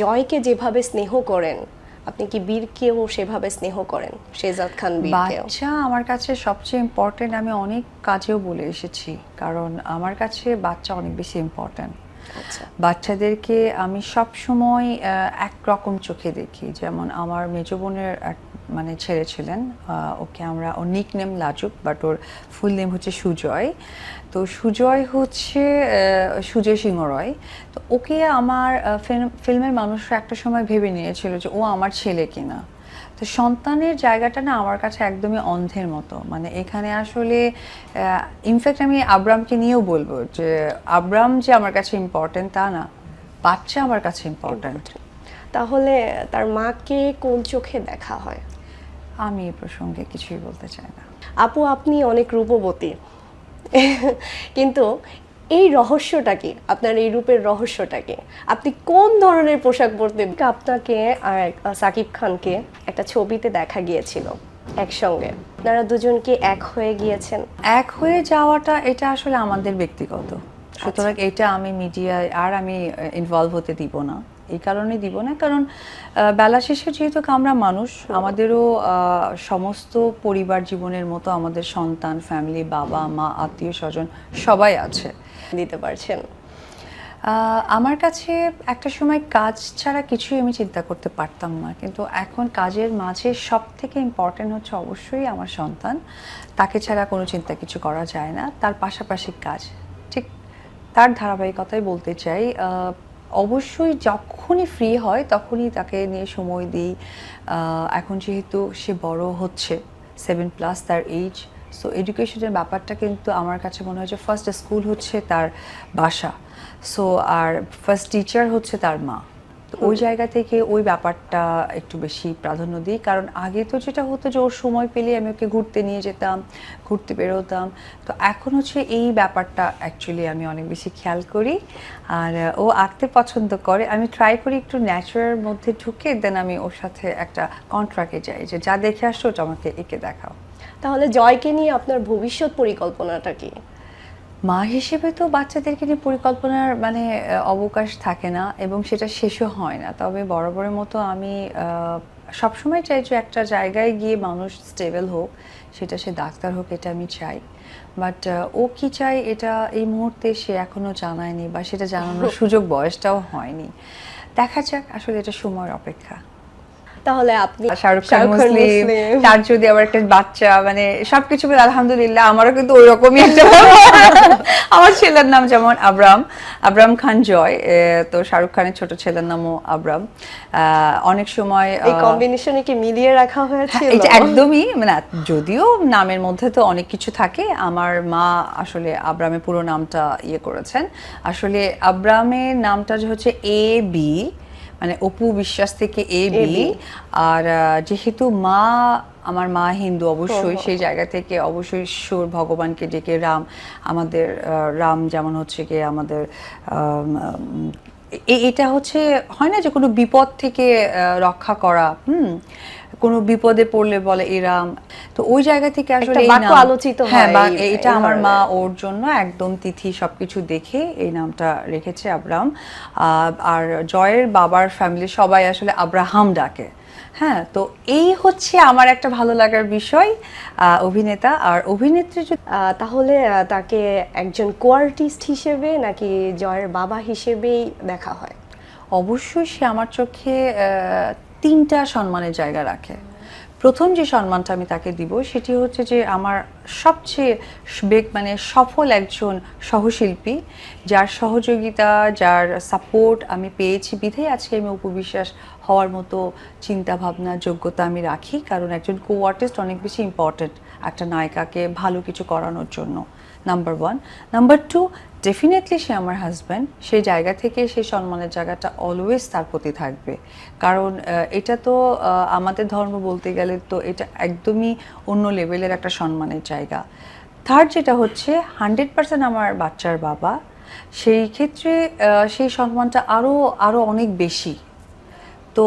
জয়কে যেভাবে স্নেহ করেন, আপনি কি বীরকেও সেভাবে স্নেহ করেন? শেজাদ খান বাচ্চা আমার কাছে সবচেয়ে ইম্পর্টেন্ট আমি অনেক কাজেও বলে এসেছি, কারণ আমার কাছে বাচ্চা অনেক বেশি ইম্পর্টেন্ট বাচ্চাদেরকে আমি সব সময় একরকম চোখে দেখি। যেমন আমার মেজ বোনের এক মানে ছেলে ছিলেন ওকে আমরা, ওর নিক নেম লাজুক বাট ওর ফুল নেম হচ্ছে সুজয়। তো সুজয় হচ্ছে সুজয় সিংহ রয় তো ওকে আমার ফিল্মের মানুষরা একটা সময় ভেবে নিয়েছিল যে ও আমার ছেলে কিনা। তো সন্তানের জায়গাটা না আমার কাছে একদমই অন্ধের মতো। মানে এখানে আসলে ইনফ্যাক্ট আমি আব্রামকে নিয়েও বলব যে আব্রাম যে আমার কাছে ইম্পর্টেন্ট তা না বাচ্চা আমার কাছে ইম্পর্টেন্ট তাহলে তার মাকে কোন চোখে দেখা হয়? আমি এই প্রসঙ্গে কিছুই বলতে চাই না। আপু আপনি অনেক রূপবতী। কিন্তু এই রহস্যটা কি? আপনার এই রূপের রহস্যটা কি? আপনি কোন ধরনের পোশাক পরতেন আপনাকে আর সাকিব খানকে একটা ছবিতে দেখা গিয়েছিল একসঙ্গে। আপনারা দুজনকে এক হয়ে গিয়েছেন? এক হয়ে যাওয়াটা এটা আসলে আমাদের ব্যক্তিগত। সুতরাং এটা আমি মিডিয়ায় আর আমি ইনভলভ হতে দিব না। এই কারণে দিব না। কারণ বেলা শেষে যেহেতু আমরা মানুষ আমাদেরও সমস্ত পরিবার জীবনের মতো আমাদের সন্তান ফ্যামিলি বাবা মা আত্মীয় স্বজন সবাই আছে। দিতে পারছেন। আমার কাছে একটা সময় কাজ ছাড়া কিছুই আমি চিন্তা করতে পারতাম না। কিন্তু এখন কাজের মাঝে সব থেকে ইম্পর্টেন্ট হচ্ছে অবশ্যই আমার সন্তান। তাকে ছাড়া কোনো চিন্তা কিছু করা যায় না। তার পাশাপাশি কাজ। ঠিক তার ধারাবাহিকতাই বলতে চাই অবশ্যই যখনই ফ্রি হয়, তখনই তাকে নিয়ে সময় দিই। এখন যেহেতু সে বড় হচ্ছে সেভেন প্লাস তার এইজ সো এডুকেশনের ব্যাপারটা কিন্তু আমার কাছে মনে হয় যে ফার্স্ট স্কুল হচ্ছে তার বাসা সো আর ফার্স্ট টিচার হচ্ছে তার মা। তো ওই জায়গা থেকে ওই ব্যাপারটা একটু বেশি প্রাধান্য দিই। কারণ আগে তো যেটা হতো যে ওর সময় পেলে আমি ওকে ঘুরতে নিয়ে যেতাম ঘুরতে বেরোতাম। তো এখন হচ্ছে এই ব্যাপারটা অ্যাকচুয়ালি আমি অনেক বেশি খেয়াল করি। আর ও আঁকতে পছন্দ করে। আমি ট্রাই করি একটু ন্যাচারাল মধ্যে ঢুকে দেন আমি ওর সাথে একটা কন্ট্রাক্টে যাই যে যা দেখে আসছো ওটা আমাকে এঁকে দেখাও। তাহলে জয়কে নিয়ে আপনার ভবিষ্যৎ পরিকল্পনাটা কি? মা হিসেবে তো বাচ্চাদেরকে নিয়ে পরিকল্পনার মানে অবকাশ থাকে না এবং সেটা শেষও হয় না। তবে বরাবরের মতো আমি সবসময় চাই যে একটা জায়গায় গিয়ে মানুষ স্টেবল হোক সেটা সে ডাক্তার হোক এটা আমি চাই। বাট ও কি চাই এটা এই মুহূর্তে সে এখনও জানায়নি বা সেটা জানানোর সুযোগ বয়সটাও হয়নি। দেখা যাক আসলে এটা সময়ের অপেক্ষা। তাহলে আপনি শাহরুখ খান মুসলিম তার যদি আবার একটা বাচ্চা মানে সবকিছু মিলে আলহামদুলিল্লাহ আমারও কিন্তু ওই রকমই একটা আমার ছেলের নাম যেমন আবরাম আবরাম খান জয় তো শাহরুখ খানের ছোট ছেলের নামও আবরাম। অনেক সময় এই কম্বিনেশনে কি মিলিয়ে রাখা হয়েছিল? হ্যাঁ, এটা একদমই মানে যদিও নামের মধ্যে তো অনেক কিছু থাকে আমার মা আসলে আব্রামের পুরো নামটা ইয়ে করেছেন। আসলে আব্রামের নামটা যে হচ্ছে এ বি মানে অপু বিশ্বাস থেকে এ বি আর যেহেতু মা আমার মা হিন্দু অবশ্যই সেই জায়গা থেকে অবশ্যই ঈশ্বর ভগবানকে ডেকে রাম আমাদের রাম যেমন হচ্ছে কি আমাদের এটা হচ্ছে হয় না যে কোনো বিপদ থেকে রক্ষা করা হুম? কোনো বিপদে পড়লে বলে এরাম। তো ওই জায়গা থেকে আসলে আলোচিত হ্যাঁ বা এটা আমার মা ওর জন্য একদম তিথি সবকিছু দেখে এই নামটা রেখেছে আব্রাম। আর জয়ের বাবার ফ্যামিলি সবাই আসলে আব্রাহাম ডাকে। হ্যাঁ তো এই হচ্ছে আমার একটা ভালো লাগার বিষয় আহ, অভিনেতা। আর অভিনেত্রী যদি আহ, তাহলে তাকে একজন কোয়ার্টিস্ট হিসেবে নাকি জয়ের বাবা হিসেবেই দেখা হয়? অবশ্যই সে আমার চোখে আহ, তিনটা সম্মানের জায়গা রাখে। প্রথম যে সম্মানটা আমি তাকে দিব সেটি হচ্ছে যে আমার সবচেয়ে মানে সফল একজন সহশিল্পী, যার সহযোগিতা, যার সাপোর্ট আমি পেয়েছি বিধেই আজকে আমি উপবিশ্বাস হওয়ার মতো চিন্তা ভাবনা যোগ্যতা আমি রাখি। কারণ একজন কো আর্টিস্ট অনেক বেশি ইম্পর্ট্যান্ট একটা নায়িকাকে ভালো কিছু করানোর জন্য number one number two definitely সে আমার হাজব্যান্ড সেই জায়গা থেকে সেই সম্মানের জায়গাটা অলওয়েজ তার প্রতি থাকবে। কারণ এটা তো আমাদের ধর্ম বলতে গেলে তো এটা একদমই অন্য লেভেলের একটা সম্মানের জায়গা। থার্ড যেটা হচ্ছে হান্ড্রেড পার্সেন্ট আমার বাচ্চার বাবা। সেই ক্ষেত্রে সেই সম্মানটা আরও আরও অনেক বেশি। তো